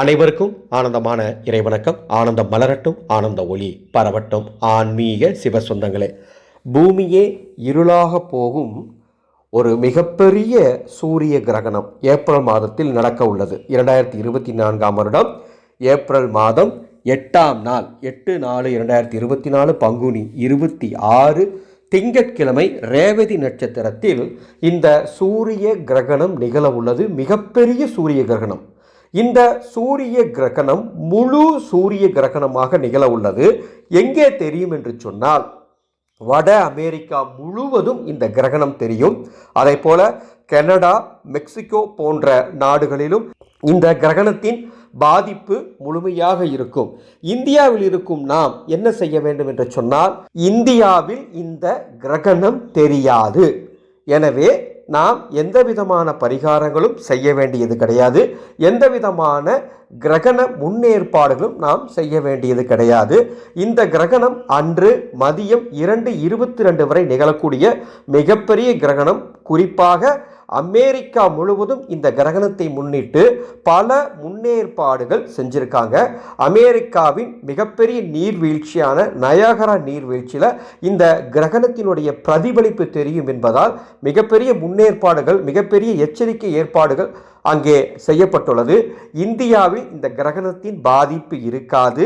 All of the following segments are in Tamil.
அனைவருக்கும் ஆனந்தமான இறைவணக்கம். ஆனந்தம் மலரட்டும் ஆனந்த ஒளி பரவட்டும். ஆன்மீக சிவ சொந்தங்களே பூமியே இருளாக போகும் ஒரு மிகப்பெரிய சூரிய கிரகணம் ஏப்ரல் மாதத்தில் நடக்க உள்ளது. இரண்டாயிரத்தி இருபத்தி நான்காம் வருடம் ஏப்ரல் மாதம் எட்டாம் நாள் எட்டு நாலு இரண்டாயிரத்தி இருபத்தி நாலு பங்குனி இருபத்தி ஆறு திங்கட்கிழமை ரேவதி நட்சத்திரத்தில் இந்த சூரிய கிரகணம் நிகழ உள்ளது. மிகப்பெரிய சூரிய கிரகணம். இந்த சூரிய கிரகணம் முழு சூரிய கிரகணமாக நிகழ உள்ளது. எங்கே தெரியும் என்று சொன்னால் வட அமெரிக்கா முழுவதும் இந்த கிரகணம் தெரியும். அதே போல கனடா மெக்சிகோ போன்ற நாடுகளிலும் இந்த கிரகணத்தின் பாதிப்பு முழுமையாக இருக்கும். இந்தியாவில் இருக்கும் நாம் என்ன செய்ய வேண்டும் என்று சொன்னால் இந்தியாவில் இந்த கிரகணம் தெரியாது. எனவே நாம் எந்த விதமான பரிகாரங்களும் செய்ய வேண்டியது கிடையாது. எந்த விதமான கிரகண முன்னேற்பாடுகளும் நாம் செய்ய வேண்டியது கிடையாது. இந்த கிரகணம் அன்று மதியம் இரண்டு இருபத்தி ரெண்டு வரை நிகழக்கூடிய மிகப்பெரிய கிரகணம். குறிப்பாக அமெரிக்கா முழுவதும் இந்த கிரகணத்தை முன்னிட்டு பல முன்னேற்பாடுகள் செஞ்சுருக்காங்க. அமெரிக்காவின் மிகப்பெரிய நீர்வீழ்ச்சியான நயாகரா நீர்வீழ்ச்சியில் இந்த கிரகணத்தினுடைய பிரதிபலிப்பு தெரியும் என்பதால் மிகப்பெரிய முன்னேற்பாடுகள் மிகப்பெரிய எச்சரிக்கை ஏற்பாடுகள் அங்கே செய்யப்பட்டுள்ளது. இந்தியாவில் இந்த கிரகணத்தின் பாதிப்பு இருக்காது.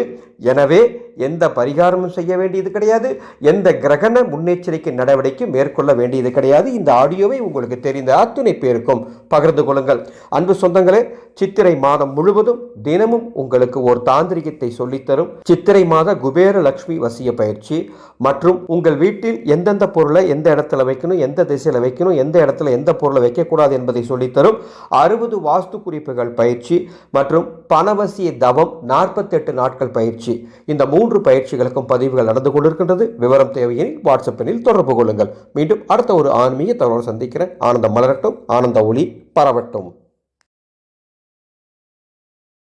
எனவே எந்த பரிகாரமும் செய்ய வேண்டியது கிடையாது. எந்த கிரகண முன்னெச்சரிக்கை நடவடிக்கை மேற்கொள்ள வேண்டியது கிடையாது. இந்த ஆடியோவை உங்களுக்கு தெரிந்த அத்துணை பேருக்கும் பகிர்ந்து கொள்ளுங்கள். அன்பு சொந்தங்களே சித்திரை மாதம் முழுவதும் தினமும் உங்களுக்கு ஒரு தாந்திரிகத்தை சொல்லித்தரும். சித்திரை மாத குபேர லட்சுமி வசிய பயிற்சி மற்றும் உங்கள் வீட்டில் எந்தெந்த பொருளை எந்த இடத்துல வைக்கணும் எந்த திசையில் வைக்கணும் எந்த இடத்துல எந்த பொருளை வைக்கக்கூடாது என்பதை சொல்லித்தரும். அறுபது வாஸ்து குறிப்புகள் பயிற்சி மற்றும் பணவசிய தவம் நாற்பத்தெட்டு நாட்கள் பயிற்சி. இந்த மூன்று பயிற்சிகளுக்கும் பதிவுகள் நடந்து கொண்டிருக்கின்றது. விவரம் தேவையெனில் வாட்ஸ்அப்பினில் தொடர்பு கொள்ளுங்கள். மீண்டும் அடுத்த ஒரு ஆன்மீக தகவல் சந்திக்கிறேன். ஆனந்தம் மலரட்டும். ஆனந்த ஒளி பரவட்டும்.